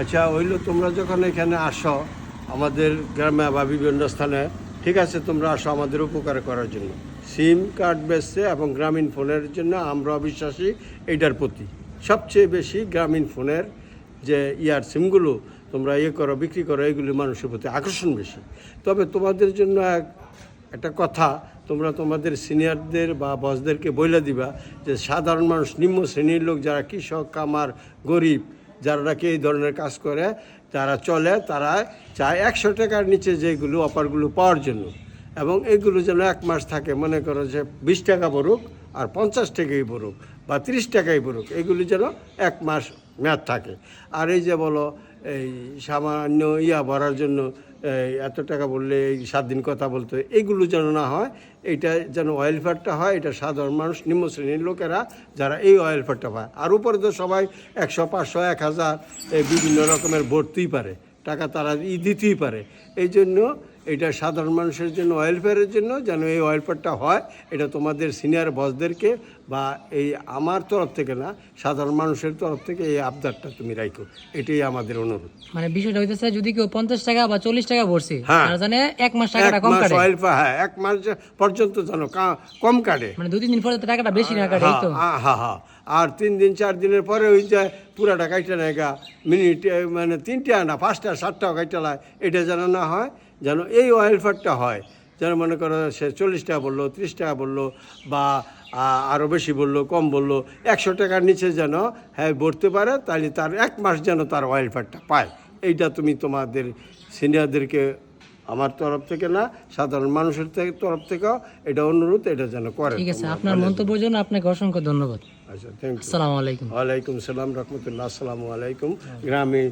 আচ্ছা হইল তোমরা যখন এখানে আসো আমাদের গ্রামে বা বিভিন্ন স্থানে, ঠিক আছে, তোমরা আসো আমাদের উপকার করার জন্য। সিম কার্ড বেচছে এবং গ্রামীণ ফোনের জন্য আমরা বিশ্বাসী এইটার প্রতি। সবচেয়ে বেশি গ্রামীণ ফোনের যে ইয়ার সিমগুলো তোমরা ইয়ে করো, বিক্রি করো এগুলি মানুষের প্রতি আকর্ষণ বেশি। তবে তোমাদের জন্য এক, একটা কথা, তোমরা তোমাদের সিনিয়রদের বা বসদেরকে বইলে দিবা যে সাধারণ মানুষ, নিম্ন শ্রেণির লোক যারা কৃষক, কামার, গরিব যারা নাকি এই ধরনের কাজ করে যারা চলে, তারা চায় একশো টাকার নিচে যেগুলো অফারগুলো পাওয়ার জন্য। এবং এগুলো যেন এক মাস থাকে, মনে করো যে বিশ টাকা পড়ুক আর পঞ্চাশ টাকাই পড়ুক বা তিরিশ টাকাই পড়ুক, এগুলি যেন এক মাস মেয়াদ থাকে। আর এই যে বলো, এই সামান্য ইয়া ভরার জন্য এত টাকা বললে এই সাত দিন কথা বলতে এইগুলো যেন না হয়, এটা যেন অয়েল ফ্যাটটা হয়, এটা সাধারণ মানুষ, নিম্ন শ্রেণির লোকেরা যারা এই অয়েল ফ্যাটটা পায়। আর উপরে তো সবাই একশো, পাঁচশো, এক হাজার বিভিন্ন রকমের ভরতেই পারে, টাকা তারা ই দিতেই পারে। এই জন্য এটা সাধারণ মানুষের জন্য ওয়েলফেয়ারের জন্য যেন এই ওয়েলফেয়ারটা হয়। এটা তোমাদের সিনিয়র বসদেরকে বা এই আমার তরফ থেকে না সাধারণ মানুষের তরফ থেকে এই আবদারটা তুমি রাখো এটাই আমাদের অনুরোধ। মানে বিষয়টা হইতেছে যদি কেউ পঞ্চাশ টাকা বা চল্লিশ টাকা ভরছে হ্যাঁ। জানে এক মাস টাকাটা কম কাটে। ওয়েলফেয়ার হ্যাঁ এক মাস পর্যন্ত যেন কম কাটে। মানে দুই তিন দিন পরে টাকাটা বেশি না কাটে তো। হ্যাঁ হ্যাঁ হ্যাঁ আর তিন দিন চার দিনের পরে ওই যে পুরাটা কাইটা নেগা মিনিট মানে তিনটা না পাঁচটা সাতটাও কাইটা এটা যেন না হয় যেন এই ওয়েলফেয়ারটা হয়। যেন মনে করো সে চল্লিশ টাকা বলল ত্রিশ টাকা বলল বা আরও বেশি বলল কম বলল একশো টাকার নিচে যেন হ্যাঁ ভরতে পারে তাহলে তার এক মাস যেন তার ওয়েলফেয়ারটা পায়। এইটা তুমি তোমাদের সিনিয়রদেরকে আমার তরফ থেকে না সাধারণ মানুষের থেকে তরফ থেকেও এটা অনুরোধ এটা যেন করে ঠিক আছে আপনার মন্তব্যের জন্য আপনাকে অসংখ্য ধন্যবাদ। আচ্ছা থ্যাংক ইউ আসসালামু আলাইকুম। ওয়ালাইকুম সালাম রহমতুল্লাহ আসসালামু আলাইকুম। গ্রামে